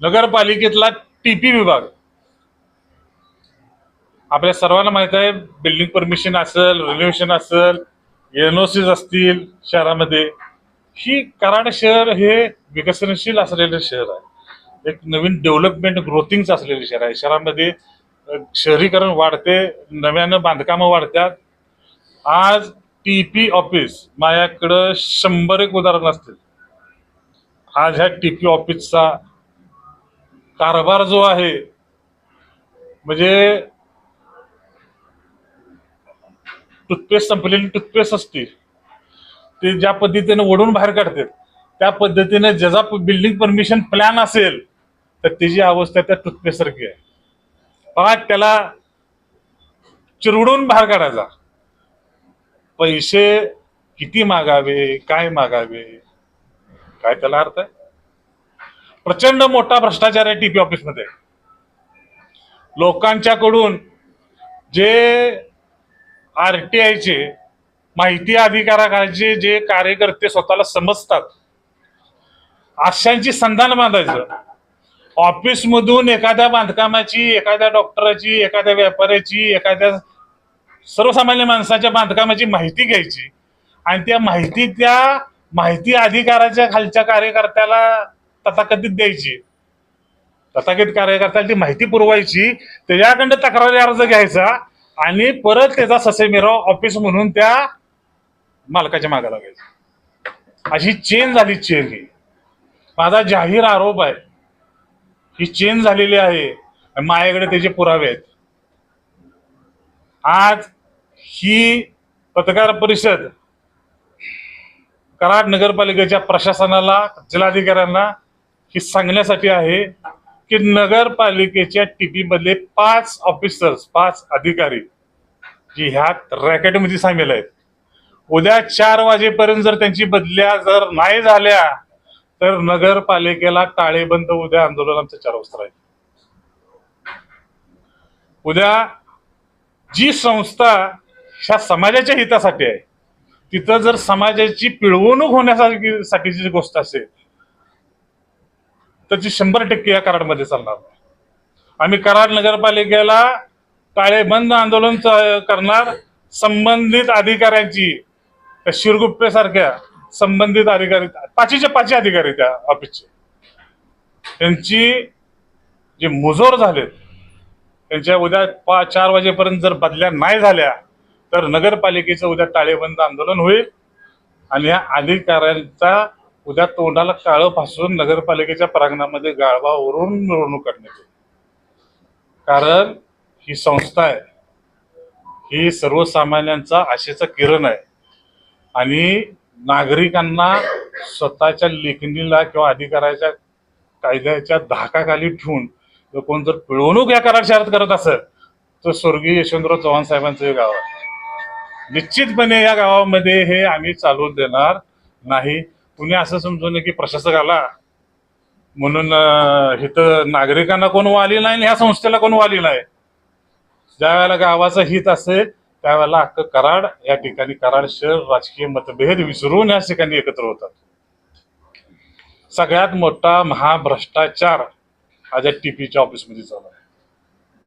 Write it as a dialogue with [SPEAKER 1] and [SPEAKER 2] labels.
[SPEAKER 1] नगरपालिकेतला TP विभाग. आपल्या सर्वांना माहीत आहे बिल्डिंग परमिशन असेल रिनोव्हेशन असेल एनओसीज असतील शहरामध्ये. ही कराड शहर हे विकसनशील असलेलं शहर आहे. एक नवीन डेव्हलपमेंट ग्रोथिंग असलेलं शहर आहे. शहरामध्ये शहरीकरण वाढते नव्यानं बांधकामं वाढतात. आज टी पी ऑफिस माझ्याकडं शंभर एक उदाहरण असतील. आज ह्या टी पी ऑफिसचा कारभार जो आहे म्हणजे टूथपेस्ट संपलेली टूथपेस्ट असते. ते ज्या पद्धतीने ओढून बाहेर काढतात त्या पद्धतीने ज्याचा बिल्डिंग परमिशन प्लॅन असेल तर त्याची अवस्था त्या टूथपेस्ट सारखी आहे. पहा त्याला चिरडून बाहेर काढायचा. पैसे किती मागावे काय मागावे काय त्याला अर्थ आहे? प्रचंड मोठा भ्रष्टाचार आहे टीपी ऑफिसमध्ये. लोकांच्याकडून जे आर टी आयचे माहिती अधिकाराचे जे कार्यकर्ते स्वतःला समजतात अशांची संधान बांधायचं. ऑफिसमधून एखाद्या बांधकामाची एखाद्या डॉक्टराची एखाद्या व्यापाऱ्याची एखाद्या सर्वसामान्य माणसाच्या बांधकामाची माहिती घ्यायची आणि त्या माहिती त्या माहिती अधिकाराच्या खालच्या कार्यकर्त्याला तथाकथित द्यायची. तथाकथित कार्यकर्त्याला ती माहिती पुरवायची त्याच्याकडनं तक्रारी अर्ज घ्यायचा आणि परत त्याचा ससेमिराव ऑफिस म्हणून त्या मालकाच्या मागे लागायचं. अशी चेन झाली चेन ही. माझा जाहीर आरोप आहे. ही चेन झालेली आहे मायाकडे माझ्याकडे त्याचे पुरावे आहेत. आज ही पत्रकार परिषद कराड नगरपालिकेच्या प्रशासनाला जिल्हाधिकाऱ्यांना की सांगण्यासाठी आहे की नगरपालिकेच्या टीपी मधले पाच ऑफिसर्स पाच अधिकारी जे ह्यात रॅकेटमध्ये सामील आहेत. उद्या चार वाजेपर्यंत जर त्यांची बदल्या जर नाही झाल्या तर नगरपालिकेला ताळेबंद उद्या आंदोलन आमचं चार वाजता राहील उद्या जी संस्था ह्या समाजाच्या हितासाठी आहे तिथं जर समाजाची पिळवणूक होण्यासाठी साठीची गोष्ट असेल त्याची शंभर टक्के या कराडमध्ये चालणार आम्ही कराड नगरपालिकेला टाळेबंद आंदोलन करणार संबंधित अधिकाऱ्यांची त्या शिरगुप्पे सारख्या संबंधित अधिकारी पाचीचे पाचही अधिकारी त्या ऑफिसचे त्यांची जे मुजोर झालेत त्यांच्या उद्या पाच चार वाजेपर्यंत जर बदल्या नाही झाल्या तर नगरपालिकेचं उद्या टाळेबंद आंदोलन होईल आणि या अधिकाऱ्यांचा उद्या तोंडाला काळं फासून नगरपालिकेच्या प्रांगणामध्ये गाळवावरून मिरवणूक काढण्यात येईल. कारण ही संस्था आहे. ही सर्वसामान्यांचा आशेचा किरण आहे. आणि नागरिकांना स्वतःच्या लेखणीला किंवा अधिकाराच्या कायद्याच्या धाकाखाली ठेवून जर कोण जर पिळवणूक या करार शहरात करत असेल तर स्वर्गीय यशवंतराव चव्हाण साहेबांचं हे गाव आहे. निश्चितपणे या गावामध्ये हे आम्ही चालवून देणार नाही. कुणी असं समजू नये की प्रशासक आला म्हणून इथं नागरिकांना कोण वाली नाही आणि ह्या संस्थेला कोण वाली नाही? ज्या वेळेला गावाचं हित असेल त्यावेळेला अख्ख कराड या ठिकाणी कराड शहर राजकीय मतभेद विसरून या ठिकाणी एकत्र होतात. सगळ्यात मोठा महाभ्रष्टाचार आज या टीपीच्या ऑफिसमध्ये चालू आहे.